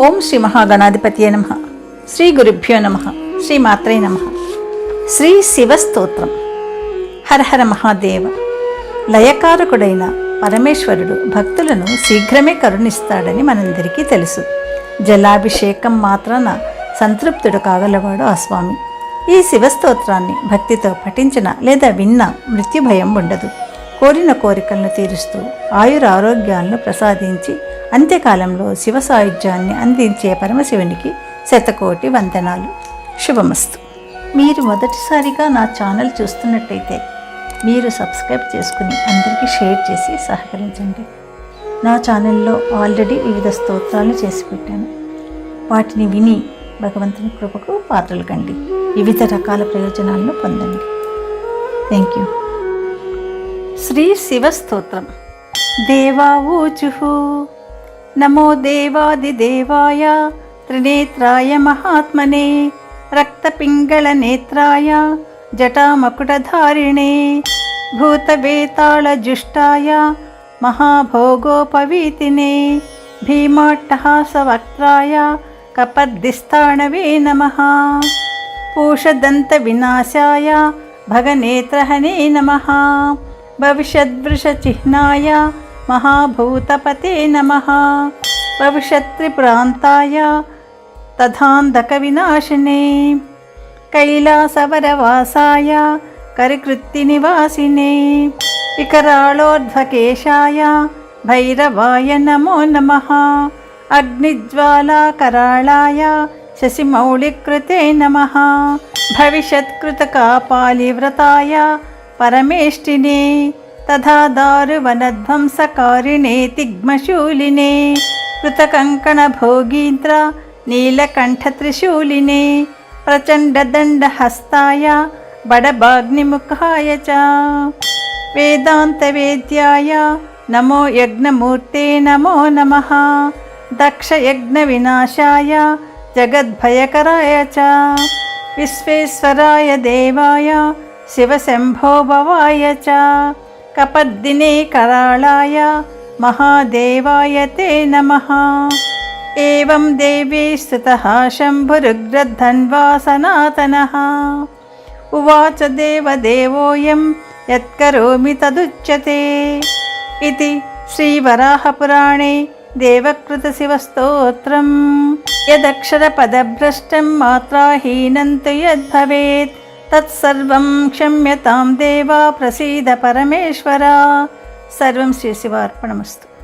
ఓం శ్రీ మహాగణాధిపతియే నమ. శ్రీ గురుభ్యో నమ. శ్రీ మాత్రే నమ. శ్రీ శివస్తోత్రం హరహర మహాదేవ. లయకారకుడైన పరమేశ్వరుడు భక్తులను శీఘ్రమే కరుణిస్తాడని మనందరికీ తెలుసు. జలాభిషేకం మాత్రాన సంతృప్తుడు కాగలవాడు ఆ స్వామి. ఈ శివస్తోత్రాన్ని భక్తితో పఠించిన లేదా విన్న మృత్యు భయం ఉండదు. కోరిన కోరికలను తీరుస్తూ ఆయుర ఆరోగ్యాలను ప్రసాదించి అంత్యకాలంలో శివ సాయుధ్యాన్ని అందించే పరమశివునికి శతకోటి వందనాలు. శుభమస్తు. మీరు మొదటిసారిగా నా ఛానల్ చూస్తున్నట్టయితే మీరు సబ్స్క్రైబ్ చేసుకుని అందరికీ షేర్ చేసి సహకరించండి. నా ఛానల్లో ఆల్రెడీ వివిధ స్తోత్రాలు చేసి పెట్టాను. వాటిని విని భగవంతుని కృపకు పాత్రలు కండి. వివిధ రకాల ప్రయోజనాలను పొందండి. Thank you. శ్రీ శివస్తోత్రం దేవా ఊచు नमो देवादिदेवाय त्रिनेत्राय महात्मने रक्तपिङ्गलनेत्राय जटामकुटधारिणे भूतवेतालजुष्टाय महाभोगोपवीतिने भीमाट्टहासवक्त्राय कपद्दिस्ताणवे नमः। पूषदन्तविनाशाय भगनेत्रहने नमः। भविष्यद्वृषचिह्नाय మహాభూతపతే నమః. భవిష్యత్రిప్రాంతాయ తథాంధకవినాశినే. కైలాసవరవాసాయ కరికృత్తినివాసినే. వికరాళోర్ధ్వకేశాయ భైరవాయ నమో నమ. అగ్నిజ్వాలాకరాళాయ శశిమౌళికృతే నమ. భవిష్యత్కృతకాపాలివ్రతాయ పరమేష్టినే. तथा दारुवनध्वंसकारिणे तिग्मशूलिने कृतकङ्कणभोगीन्द्र नीलकण्ठत्रिशूलिने प्रचण्डदण्डहस्ताय बडभाग्निमुखाय च वेदान्तवेद्याय नमो यज्ञमूर्ते नमो नमः दक्षयज्ञविनाशाय जगद्भयकराय च विश्वेश्वराय देवाय शिवशम्भोभवाय च कपद्दिने कराळाय महादेवाय ते नमः एवं देवी स्तुतः शम्भुरुग्रधन्वा सनातनः उवाच देवदेवोऽयं यत्करोमि तदुच्यते इति श्रीवराहपुराणे देवकृतशिवस्तोत्रम् यदक्षरपदभ्रष्टं मात्राहीनं तु यद्भवेत् తత్సర్వం క్షమ్యతాం దేవా ప్రసీద పరమేశ్వర. సర్వం శ్రీశివార్పణమస్తు